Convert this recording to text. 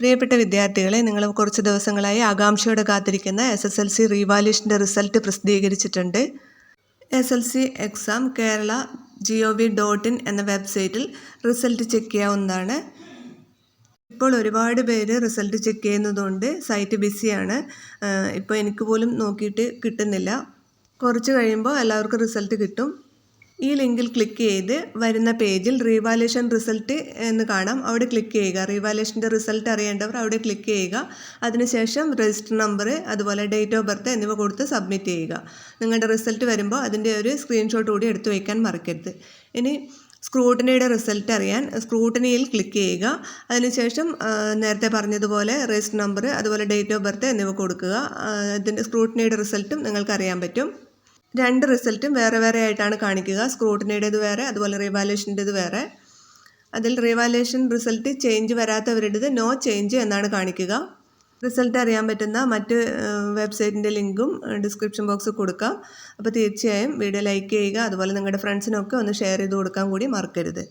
പ്രിയപ്പെട്ട വിദ്യാർത്ഥികളെ നിങ്ങൾ കുറച്ച് ദിവസങ്ങളായി ആകാംക്ഷയോടെ കാത്തിരിക്കുന്ന എസ് എസ് എൽ സി റീവാല്യൂഷന്റെ റിസൾട്ട് പ്രസിദ്ധീകരിച്ചിട്ടുണ്ട്. S L C exam Kerala G O V dot in എന്ന വെബ്സൈറ്റിൽ റിസൾട്ട് ചെക്ക് ചെയ്യാവുന്നതാണ്. ഇപ്പോൾ ഒരുപാട് പേര് റിസൾട്ട് ചെക്ക് ചെയ്യുന്നതുകൊണ്ട് സൈറ്റ് ബിസിയാണ് ഇപ്പോൾ എനിക്ക് പോലും നോക്കിയിട്ട് കിട്ടുന്നില്ല. കുറച്ച് കഴിയുമ്പോൾ എല്ലാവർക്കും റിസൾട്ട് കിട്ടും. ഈ ലിങ്കിൽ ക്ലിക്ക് ചെയ്ത് വരുന്ന പേജിൽ റീവാലേഷൻ റിസൾട്ട് എന്ന് കാണാം. അവിടെ ക്ലിക്ക് ചെയ്യുക. റീവാലേഷന്റെ റിസൾട്ട് അറിയേണ്ടവർ അവിടെ ക്ലിക്ക് ചെയ്യുക. അതിനുശേഷം രജിസ്റ്റർ നമ്പർ അതുപോലെ ഡേറ്റ് ഓഫ് ബർത്ത് എന്നിവ കൊടുത്ത് സബ്മിറ്റ് ചെയ്യുക. നിങ്ങളുടെ റിസൾട്ട് വരുമ്പോൾ അതിന്റെ ഒരു സ്ക്രീൻഷോട്ട് കൂടി എടുത്തു വയ്ക്കാൻ മറക്കരുത്. ഇനി സ്ക്രൂട്ടനിയുടെ റിസൾട്ട് അറിയാൻ സ്ക്രൂട്ടനിയിൽ ക്ലിക്ക് ചെയ്യുക. അതിനുശേഷം നേരത്തെ പറഞ്ഞതുപോലെ രജിസ്റ്റർ നമ്പർ അതുപോലെ ഡേറ്റ് ഓഫ് ബർത്ത് എന്നിവ കൊടുക്കുക. ഇതിന്റെ സ്ക്രൂട്ടനിയുടെ റിസൾട്ടും നിങ്ങൾക്ക് അറിയാൻ പറ്റും. രണ്ട് റിസൾട്ടും വേറെ വേറെ ആയിട്ടാണ് കാണിക്കുക. സ്ക്രൂട്ടിനിയുടേത് വേറെ അതുപോലെ റിവാലുവേഷന്റേത് വേറെ. അതിൽ റിവാലുവേഷൻ റിസൾട്ട് ചേഞ്ച് വരാത്തവരുടേത് നോ ചേഞ്ച് എന്നാണ് കാണിക്കുക. റിസൾട്ട് അറിയാൻ പറ്റുന്ന മറ്റ് വെബ്സൈറ്റിന്റെ ലിങ്കും ഡിസ്ക്രിപ്ഷൻ ബോക്സിൽ കൊടുക്കാം. അപ്പോൾ തീർച്ചയായും വീഡിയോ ലൈക്ക് ചെയ്യുക. അതുപോലെ നിങ്ങളുടെ ഫ്രണ്ട്സിനൊക്കെ ഒന്ന് ഷെയർ ചെയ്ത് കൊടുക്കാൻ കൂടി മറക്കരുത്.